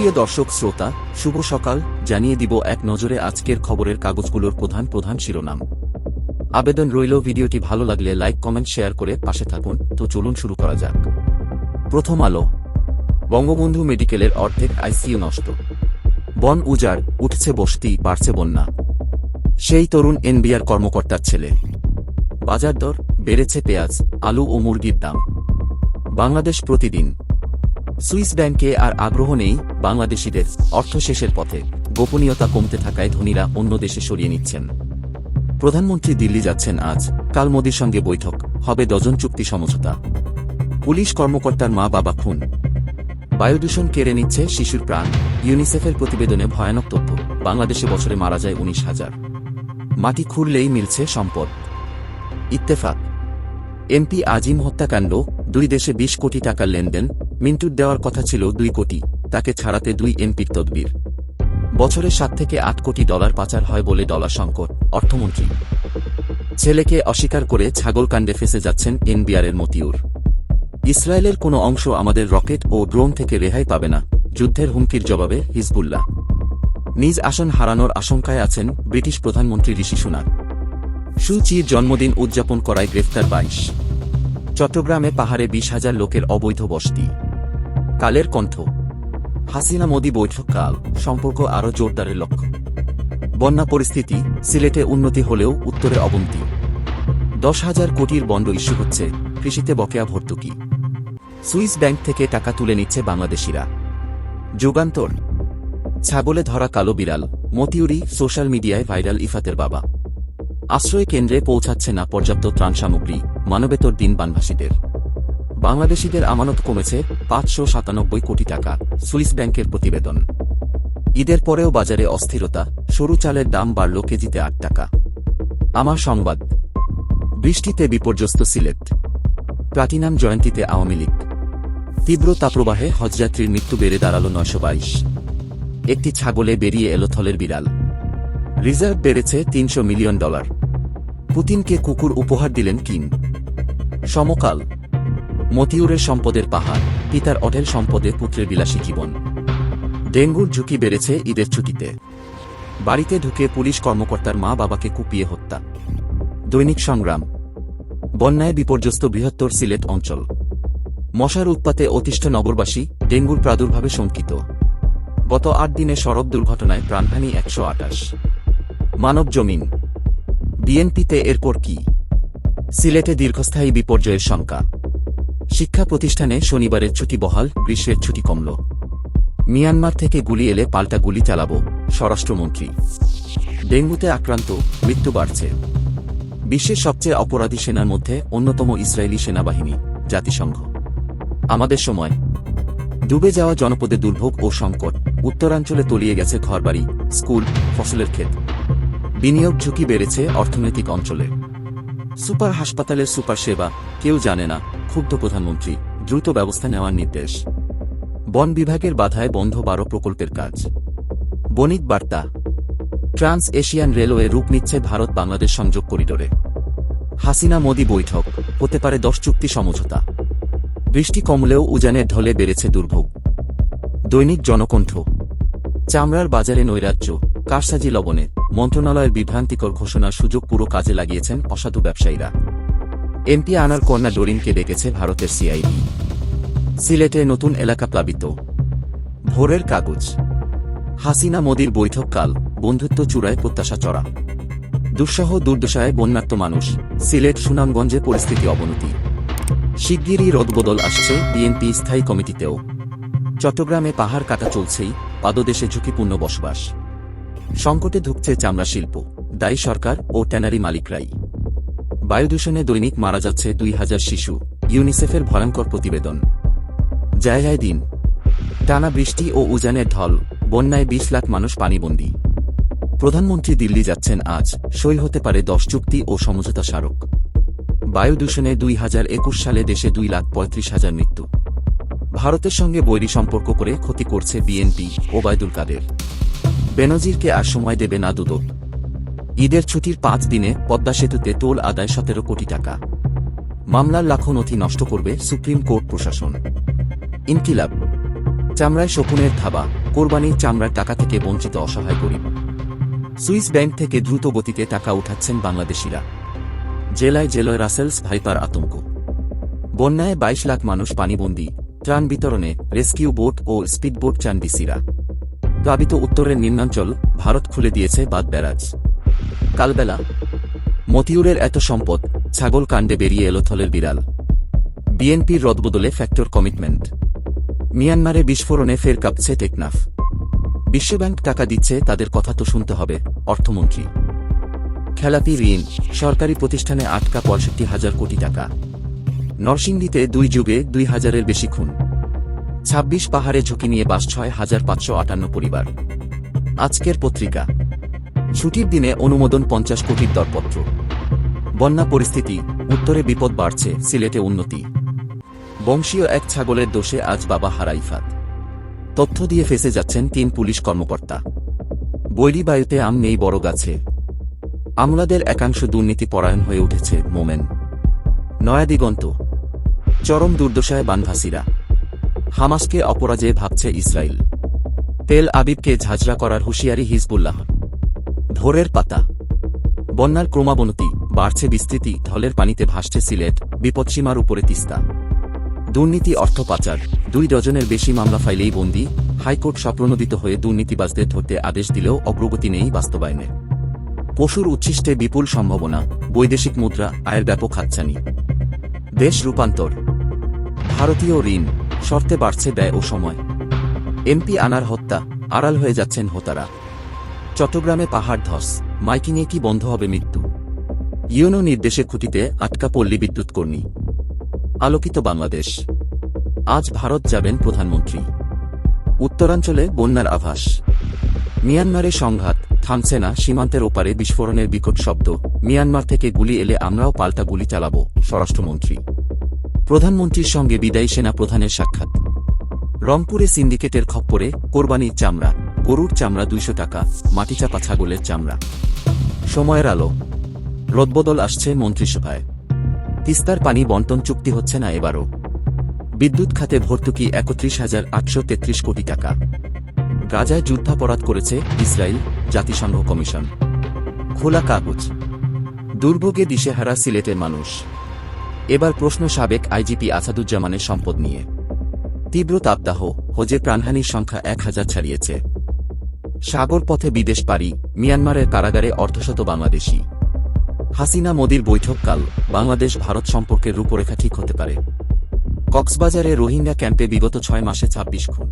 সুপ্রিয় দর্শক, শ্রোতা, শুভ সকাল। জানিয়ে দিব এক নজরে আজকের খবরের কাগজগুলোর প্রধান প্রধান শিরোনাম। আবেদন রইল, ভিডিওটি ভালো লাগলে লাইক, কমেন্ট, শেয়ার করে পাশে থাকুন। তো চলুন শুরু করা যাক। প্রথম আলো। বঙ্গবন্ধু মেডিকেলের অর্ধেক আইসিইউ নষ্ট। বন উজাড়, উঠছে বসতি, বাড়ছে বন্যা। সেই তরুণ এনবিআর কর্মকর্তার ছেলে। বাজার দর, বেড়েছে পেঁয়াজ, আলু ও মুরগির দাম। বাংলাদেশ প্রতিদিন সুইস ব্যাংকে আর আগ্রহ নেই বাংলাদেশিদের অর্থ শেষের পথে। গোপনীয়তা কমতে থাকায় ধনীরা অন্য দেশে সরিয়ে নিচ্ছেন। প্রধানমন্ত্রী দিল্লি যাচ্ছেন আজ। কাল মোদির সঙ্গে বৈঠক। হবে ডজন চুক্তি সমঝোতা। পুলিশ কর্মকর্তার মা বাবা খুন। বায়ুদূষণ কেড়ে নিচ্ছে শিশুর প্রাণ। ইউনিসেফের প্রতিবেদনে ভয়ানক তথ্য। বাংলাদেশে বছরে মারা যায় উনিশ হাজার। মাটি খুঁড়লেই মিলছে সম্পদ। ইত্তেফাক। এমপি আজিম হত্যাকাণ্ড। দুই দেশে বিশ কোটি টাকার লেনদেন। মিন্টুর দেওয়ার কথা ছিল দুই কোটি, তাকে ছাড়াতে দুই এমপির তদবির। বছরে সাত থেকে আট কোটি ডলার পাচার হয় বলে ডলার সংকট, অর্থমন্ত্রী। ছেলেকে অস্বীকার করে ছাগলকাণ্ডে ফেসে যাচ্ছেন এনবিআরের মতিউর। ইসরায়েলের কোনো অংশ আমাদের রকেট ও ড্রোন থেকে রেহাই পাবে না, যুদ্ধের হুমকির জবাবে হিজবুল্লাহ। নিজ আসন হারানোর আশঙ্কায় আছেন ব্রিটিশ প্রধানমন্ত্রী ঋষি সুনাক। সুচির জন্মদিন উদযাপন করায় গ্রেফতার বাইশ। চট্টগ্রামে পাহাড়ে বিশ হাজার লোকের অবৈধ বসতি। কালের কণ্ঠ। হাসিনা মোদি বৈঠক কাল সম্পর্ক আরও জোরদারের লক্ষ্য। বন্যা পরিস্থিতি সিলেটে উন্নতি হলেও উত্তরে অবনতি। দশ হাজার কোটির বন্ড ইস্যু হচ্ছে কৃষিতে বকেয়া ভর্তুকি। সুইস ব্যাংক থেকে টাকা তুলে নিচ্ছে বাংলাদেশিরা। যুগান্তর। ছাগলে ধরা কালো বিড়াল মতিউরি সোশ্যাল মিডিয়ায় ভাইরাল ইফাতের বাবা। আশ্রয় কেন্দ্রে পৌঁছাচ্ছে না পর্যাপ্ত ত্রাণ সামগ্রী, মানবেতর দিন বানভাসীদের। বাংলাদেশিদের আমানত কমেছে পাঁচশো সাতানব্বই কোটি টাকা, সুইস ব্যাংকের প্রতিবেদন। ঈদের পরেও বাজারে অস্থিরতা, সরু চালের দাম বাড়ল কেজিতে আট টাকা। আমার সংবাদ। বৃষ্টিতে বিপর্যস্ত সিলেট। প্লাটিনাম জয়ন্তীতে আওয়ামী লীগ। তীব্র তাপ্রবাহে হজযাত্রীর মৃত্যু বেড়ে দাঁড়াল নয়শো বাইশ। একটি ছাগলে বেরিয়ে এলো থলের বিড়াল। রিজার্ভ বেড়েছে তিনশো মিলিয়ন ডলার। পুতিনকে কুকুর উপহার দিলেন কিম। সমকাল। মতিউরের সম্পদের পাহাড়, পিতার অঢেল সম্পদে পুত্রের বিলাসী জীবন। ডেঙ্গুর ঝুঁকি বেড়েছে ঈদের ছুটিতে। বাড়িতে ঢুকে পুলিশ কর্মকর্তার মা বাবাকে কুপিয়ে হত্যা। দৈনিক সংগ্রাম। বন্যায় বিপর্যস্ত বৃহত্তর সিলেট অঞ্চল। মশার উৎপাতে অতিষ্ঠ নগরবাসী ডেঙ্গুর প্রাদুর্ভাবে শঙ্কিত। গত আট দিনে সড়ক দুর্ঘটনায় প্রাণহানি একশো আটাশ মানব জমিন। বিএনপিতে এরপর কি? সিলেটে দীর্ঘস্থায়ী বিপর্যয়ের শঙ্কা। শিক্ষা প্রতিষ্ঠানে শনিবারের ছুটি বহাল, গ্রীষ্মের ছুটি কমল। মিয়ানমার থেকে গুলি এলে পাল্টা গুলি চালাব, স্বরাষ্ট্রমন্ত্রী। ডেঙ্গুতে আক্রান্ত, মৃত্যু বাড়ছে। বিশ্বের সবচেয়ে অপরাধী সেনার মধ্যে অন্যতম ইসরায়েলি সেনাবাহিনী, জাতিসংঘ। আমাদের সময়। ডুবে যাওয়া জনপদে দুর্ভোগ ও সংকট, উত্তরাঞ্চলে তলিয়ে গেছে ঘরবাড়ি, স্কুল, ফসলের ক্ষেত। বিনিয়োগ ঝুঁকি বেড়েছে অর্থনৈতিক অঞ্চলে। সুপার হাসপাতালের সুপার সেবা, কেউ জানে না, ক্ষুব্ধ প্রধানমন্ত্রী, দ্রুত ব্যবস্থা নেওয়ার নির্দেশ। বন বিভাগের বাধায় বন্ধ বারো প্রকল্পের কাজ। বণিক বার্তা। ট্রান্স এশিয়ান রেলওয়ে রূপ নিচ্ছে ভারত বাংলাদেশ সংযোগ করিডোরে। হাসিনা মোদি বৈঠক, হতে পারে দশ চুক্তি সমঝোতা। বৃষ্টি কমলেও উজানের ঢলে বেড়েছে দুর্ভোগ। দৈনিক জনকণ্ঠ। চামড়ার বাজারে নৈরাজ্য। কারসাজি লবণে মন্ত্রণালয়ের বিভ্রান্তিকর ঘোষণার সুযোগ পুরো কাজে লাগিয়েছেন অসাধু ব্যবসায়ীরা। এমপি আনার কন্যা ডোরিনকে ডেকেছে ভারতের সিআইডি। সিলেটে নতুন এলাকা প্লাবিত। ভোরের কাগজ। হাসিনা মোদির বৈঠককাল বন্ধুত্ব চূড়ায় প্রত্যাশা চড়া। দুঃসহ দুর্দশায় বন্যাত্ম মানুষ, সিলেট সুনামগঞ্জে পরিস্থিতি অবনতি। শিগগিরই রদবদল আসছে বিএনপি স্থায়ী কমিটিতেও। চট্টগ্রামে পাহাড় কাটা চলছেই, পাদদেশে ঝুঁকিপূর্ণ বসবাস। সংকটে ঢুকছে চামড়া শিল্প, দায়ী সরকার ও ট্যানারি মালিকরাই। বায়ুদূষণে দৈনিক মারা যাচ্ছে দুই হাজার শিশু, ইউনিসেফের ভয়ঙ্কর প্রতিবেদন। জায়গায় দিন। টানা বৃষ্টি ও উজানের ঢল, বন্যায় বিশ লাখ মানুষ পানিবন্দী। প্রধানমন্ত্রী দিল্লি যাচ্ছেন আজ, সই হতে পারে দশ চুক্তি ও সমঝোতা স্মারক। বায়ু দূষণে দুই হাজার একুশ সালে দেশে দুই লাখ পঁয়ত্রিশ হাজার মৃত্যু। ভারতের সঙ্গে বৈরী সম্পর্ক করে ক্ষতি করছে বিএনপি ওবায়দুল কাদের। বেনজিরকে আর সময় দেবে না দুদক। ঈদের ছুটির পাঁচ দিনে পদ্মা সেতুতে টোল আদায় সতেরো কোটি টাকা। মামলার লাখো নথি নষ্ট করবে সুপ্রিম কোর্ট প্রশাসন। ইনকিলাব। চামড়ায় শকুনের থাবা কোরবানির চামড়ার টাকা থেকে বঞ্চিত অসহায় গরিব। সুইস ব্যাংক থেকে দ্রুত গতিতে টাকা উঠাচ্ছেন বাংলাদেশিরা। জেলায় জেলায় রাসেলস ভাইপার আতঙ্ক। বন্যায় বাইশ লাখ মানুষ পানিবন্দী, ত্রাণ বিতরণে রেস্কিউ বোট ও স্পিডবোট চান ডিসিরা। প্লাবিত উত্তরের নিম্নাঞ্চল ভারত খুলে দিয়েছে বাদ ব্যারাজ। কালবেলা। মতিউরের এত সম্পদ ছাগল কাণ্ডে বেরিয়ে এলো থলের বিড়াল। বিএনপির রদবদলে ফ্যাক্টর কমিটমেন্ট। মিয়ানমারে বিস্ফোরণে ফের কাঁপছে টেকনাফ। বিশ্বব্যাংক টাকা দিচ্ছে তাদের কথা তো শুনতে হবে, অর্থমন্ত্রী। খেলাপি ঋণ, সরকারি প্রতিষ্ঠানে আটকা পঁয়ষট্টি হাজার কোটি টাকা। নরসিংদীতে দুই যুগে দুই হাজারের বেশি খুন। ছাব্বিশ পাহাড়ে ঝুঁকি নিয়ে বাস ছয় হাজার পাঁচশো আটান্ন পরিবার। আজকের পত্রিকা। ছুটির দিনে অনুমোদন পঞ্চাশ কোটির দরপত্র। বন্যা পরিস্থিতি, উত্তরে বিপদ বাড়ছে, সিলেটে উন্নতি। বংশীয় এক ছাগলের দোষে আজ বাবা হারাইফাত। তথ্য দিয়ে ফেসে যাচ্ছেন তিন পুলিশ কর্মকর্তা। বৈরী বায়ুতে আম নেই, বড় গাছে। আমলাদের একাংশ দুর্নীতি পরায়ণ হয়ে উঠেছে, মোমেন। নয়াদিগন্ত। চরম দুর্দশায় বানভাসিরা। হামাসকে অপরাজয়ে ভাবছে ইসরায়েল। তেল আবিবকে ঝাঁঝরা করার হুঁশিয়ারি হিজবুল্লাহ। ভোরের পাতা। বন্যার ক্রমাবনতি, বাড়ছে বিস্তৃতি, ঢলের পানিতে ভাসছে সিলেট, বিপদসীমার উপরে তিস্তা। দুর্নীতি অর্থ পাচার, দুই ডজনের বেশি মামলা ফাইলেই বন্দী, হাইকোর্ট স্বপ্রণোদিত হয়ে দুর্নীতিবাজদের ধরতে আদেশ দিলেও অগ্রগতি নেই বাস্তবায়নে। পশুর উচ্ছিষ্টে বিপুল সম্ভাবনা, বৈদেশিক মুদ্রা, আয়ের ব্যাপক হাতছানি। দেশ রূপান্তর। ভারতীয় ঋণ। শর্তে বাড়ছে ব্যয় ও সময়। এমপি আনার হত্যা, আড়াল হয়ে যাচ্ছেন হোতারা। চট্টগ্রামে পাহাড় ধস, মাইকিংয়ে কি বন্ধ হবে মৃত্যু? ইউনো নির্দেশে খুঁটিতে আটকা পল্লী বিদ্যুৎ কর্মী। আলোকিত বাংলাদেশ। আজ ভারত যাবেন প্রধানমন্ত্রী। উত্তরাঞ্চলে বন্যার আভাস। মিয়ানমারে সংঘাত, থামছে না সীমান্তের ওপারে বিস্ফোরণের বিকট শব্দ। মিয়ানমার থেকে গুলি এলে আমরাও পাল্টা গুলি চালাব, স্বরাষ্ট্রমন্ত্রী। প্রধানমন্ত্রীর সঙ্গে বিদায়ী সেনা প্রধানের সাক্ষাৎ। রংপুরে সিন্ডিকেটের খপ্পরে, কোরবানির চামড়া, গরুর চামড়া দুইশো টাকা, মাটিচাপা ছাগলের চামড়া। সময়ের আলো। রদবদল আসছে মন্ত্রিসভায়। তিস্তার পানি বন্টন চুক্তি হচ্ছে না এবারও। বিদ্যুৎ খাতে ভর্তুকি একত্রিশ হাজার আটশো তেত্রিশ কোটি টাকা। গাজায় যুদ্ধাপরাধ করেছে ইসরায়েল জাতিসংঘ কমিশন। খোলা কাগজ। দুর্ভোগে দিশেহারা সিলেটের মানুষ। এবার প্রশ্ন সাবেক আইজিপি আসাদুজ্জামানের সম্পদ নিয়ে। তীব্র তাপদাহ, হজে প্রাণহানির সংখ্যা এক হাজার ছাড়িয়েছে। সাগর পথে বিদেশ পারি মিয়ানমারের কারাগারে অর্ধশত বাংলাদেশি। হাসিনা মোদির বৈঠককাল, বাংলাদেশ ভারত সম্পর্কের রূপরেখা ঠিক হতে পারে। কক্সবাজারে রোহিঙ্গা ক্যাম্পে বিগত ছয় মাসে ছাব্বিশ খুন।